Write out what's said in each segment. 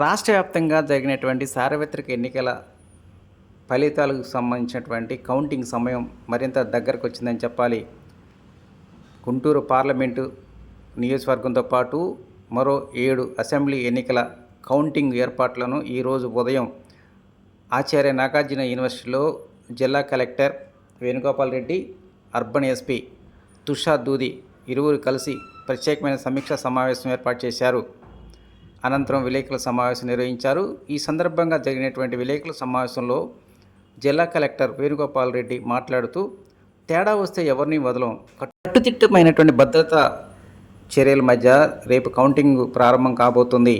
రాష్ట్ర వ్యాప్తంగా జరిగినటువంటి సార్వత్రిక ఎన్నికల ఫలితాలకు సంబంధించినటువంటి కౌంటింగ్ సమయం మరింత దగ్గరకు వచ్చిందని చెప్పాలి. గుంటూరు పార్లమెంటు నియోజకవర్గంతో పాటు మరో ఏడు అసెంబ్లీ ఎన్నికల కౌంటింగ్ ఏర్పాట్లను ఈరోజు ఉదయం ఆచార్య నాగార్జున యూనివర్సిటీలో జిల్లా collector Venugopal Reddy urban SP Tushar Doodi ఇరువురు కలిసి ప్రత్యేకమైన సమీక్షా సమావేశం ఏర్పాటు చేశారు. అనంతరం విలేకరుల సమావేశం నిర్వహించారు. ఈ సందర్భంగా జరిగినటువంటి విలేకరుల సమావేశంలో జిల్లా కలెక్టర్ వేణుగోపాల్ రెడ్డి మాట్లాడుతూ తేడా వస్తే ఎవరిని వదలం? కట్టుదిట్టమైనటువంటి భద్రతా చర్యల మధ్య రేపు కౌంటింగ్ ప్రారంభం కాబోతుంది.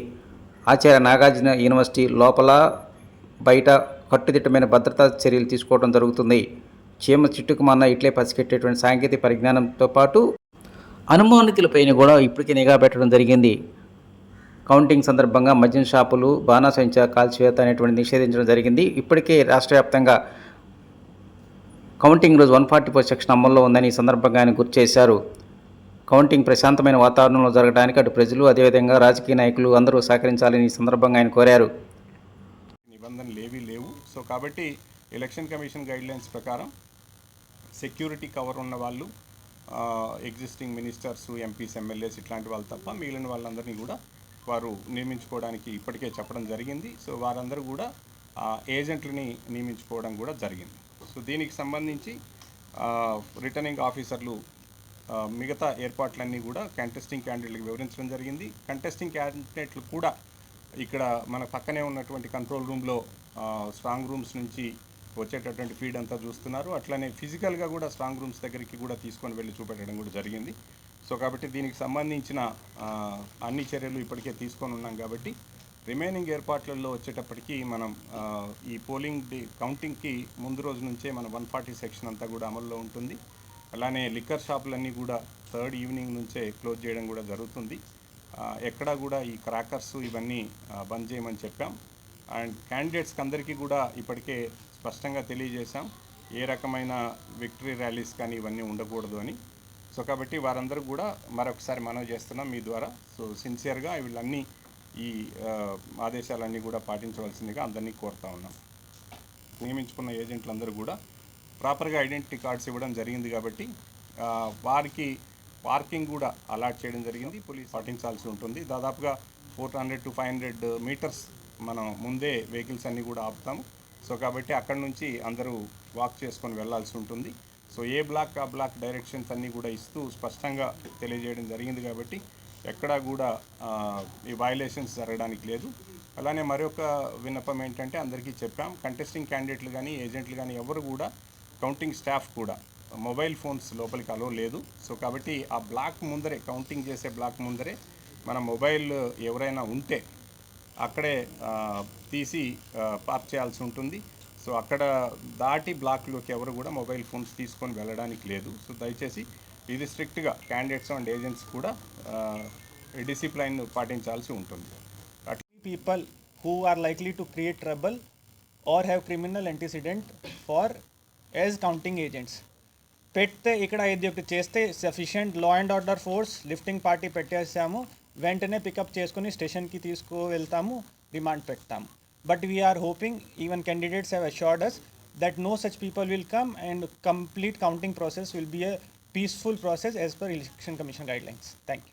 ఆచార్య నాగార్జున యూనివర్సిటీ లోపల బయట కట్టుదిట్టమైన భద్రతా చర్యలు తీసుకోవడం జరుగుతుంది. చీమ చిట్టుకు మన్న ఇట్లే పసికెట్టేటువంటి సాంకేతిక పరిజ్ఞానంతో పాటు అనుమానితులపైన కూడా ఇప్పటికీ నిఘా పెట్టడం జరిగింది. కౌంటింగ్ సందర్భంగా మద్యం షాపులు బాణాసంచ కాల్చివేత అనేటువంటి నిషేధించడం జరిగింది. ఇప్పటికే రాష్ట్ర వ్యాప్తంగా కౌంటింగ్ రోజు వన్ ఫార్టీ ఫోర్ సెక్షన్ అమల్లో ఉందని ఈ సందర్భంగా ఆయన గుర్తు చేశారు. కౌంటింగ్ ప్రశాంతమైన వాతావరణంలో జరగడానికి అటు ప్రజలు అదేవిధంగా రాజకీయ నాయకులు అందరూ సహకరించాలని ఈ సందర్భంగా ఆయన కోరారు. నిబంధనలు ఏవీ లేవు. సో కాబట్టి ఎలక్షన్ కమిషన్ గైడ్లైన్స్ ప్రకారం సెక్యూరిటీ కవర్ ఉన్న వాళ్ళు ఎగ్జిస్టింగ్ మినిస్టర్స్ ఎంపీస్ ఎమ్మెల్యేస్ ఇట్లాంటి వాళ్ళు తప్ప మిగిలిన వాళ్ళందరినీ కూడా వారు నియమించుకోవడానికి ఇప్పటికే చెప్పడం జరిగింది. సో వారందరూ కూడా ఏజెంట్లని నియమించుకోవడం కూడా జరిగింది. సో దీనికి సంబంధించి రిటర్నింగ్ ఆఫీసర్లు మిగతా ఏర్పాట్లన్నీ కూడా కంటెస్టింగ్ క్యాండిడేట్లకు వివరించడం జరిగింది. కంటెస్టింగ్ క్యాండిడేట్లు కూడా ఇక్కడ మన పక్కనే ఉన్నటువంటి కంట్రోల్ రూమ్లో స్ట్రాంగ్ రూమ్స్ నుంచి వచ్చేటటువంటి ఫీడ్ అంతా చూస్తున్నారు. అట్లనే ఫిజికల్గా కూడా స్ట్రాంగ్ రూమ్స్ దగ్గరికి కూడా తీసుకొని వెళ్ళి చూపెట్టడం కూడా జరిగింది. సో కాబట్టి దీనికి సంబంధించిన అన్ని చర్యలు ఇప్పటికే తీసుకొని ఉన్నాం కాబట్టి రిమైనింగ్ ఏర్పాట్లలో వచ్చేటప్పటికి మనం ఈ పోలింగ్ డే కౌంటింగ్కి ముందు రోజు నుంచే మన వన్ ఫార్టీ సెక్షన్ అంతా కూడా అమల్లో ఉంటుంది. అలానే లిక్కర్ షాపులన్నీ కూడా థర్డ్ ఈవినింగ్ నుంచే క్లోజ్ చేయడం కూడా జరుగుతుంది. ఎక్కడా కూడా ఈ క్రాకర్స్ ఇవన్నీ బంద్ చేయమని చెప్పాం. అండ్ క్యాండిడేట్స్కి అందరికీ కూడా ఇప్పటికే స్పష్టంగా తెలియజేశాం. ఏ రకమైన విక్టరీ ర్యాలీస్ కానీ ఇవన్నీ ఉండకూడదు అని. సో కాబట్టి వారందరూ కూడా మరొకసారి మనవి చేస్తున్నాం మీ ద్వారా. సో సిన్సియర్గా వీళ్ళన్నీ ఈ ఆదేశాలన్నీ కూడా పాటించవలసిందిగా అందరినీ కోరుతా ఉన్నాం. నియమించుకున్న ఏజెంట్లందరూ కూడా ప్రాపర్గా ఐడెంటిటీ కార్డ్స్ ఇవ్వడం జరిగింది కాబట్టి వారికి పార్కింగ్ కూడా అలాట్ చేయడం జరిగింది. పోలీస్ పాటించాల్సి ఉంటుంది. దాదాపుగా four hundred to five hundred meters మనం ముందే వెహికల్స్ అన్నీ కూడా ఆపుతాము. సో కాబట్టి అక్కడ నుంచి అందరూ వాక్ చేసుకొని వెళ్ళాల్సి ఉంటుంది. సో ఏ బ్లాక్ ఆ బ్లాక్ డైరెక్షన్స్ అన్నీ కూడా ఇస్తూ స్పష్టంగా తెలియజేయడం జరిగింది కాబట్టి ఎక్కడా కూడా ఈ వయలేషన్స్ జరగడానికి లేదు. అలానే మరొక విన్నపం ఏంటంటే అందరికీ చెప్పాం కంటెస్టింగ్ క్యాండిడేట్లు కానీ ఏజెంట్లు కానీ ఎవరు కూడా కౌంటింగ్ స్టాఫ్ కూడా మొబైల్ ఫోన్స్ లోపలికి అలో లేదు. సో కాబట్టి ఆ బ్లాక్ ముందరే కౌంటింగ్ చేసే బ్లాక్ ముందరే మన మొబైల్ ఎవరైనా ఉంటే అక్కడే తీసి పార్క్ చేయాల్సి ఉంటుంది. సో అక్కడ దాటి బ్లాక్లోకి ఎవరు కూడా మొబైల్ ఫోన్స్ తీసుకొని వెళ్ళడానికి లేదు. సో దయచేసి ఇది స్ట్రిక్ట్గా క్యాండిడేట్స్ అండ్ ఏజెంట్స్ కూడా డిసిప్లైన్ పాటించాల్సి ఉంటుంది. People who are likely to create trouble or have criminal antecedent far as counting agents పెడితే ఇక్కడ ఇది ఒకటి చేస్తే sufficient law and order force lifting party పెట్టేసాము. వెంటనే పికప్ చేసుకుని స్టేషన్కి తీసుకు వెళ్తాము రిమాండ్ పెడతాము but we're hoping even candidates have assured us that no such people will come and complete counting process will be a peaceful process as per election commission guidelines thank you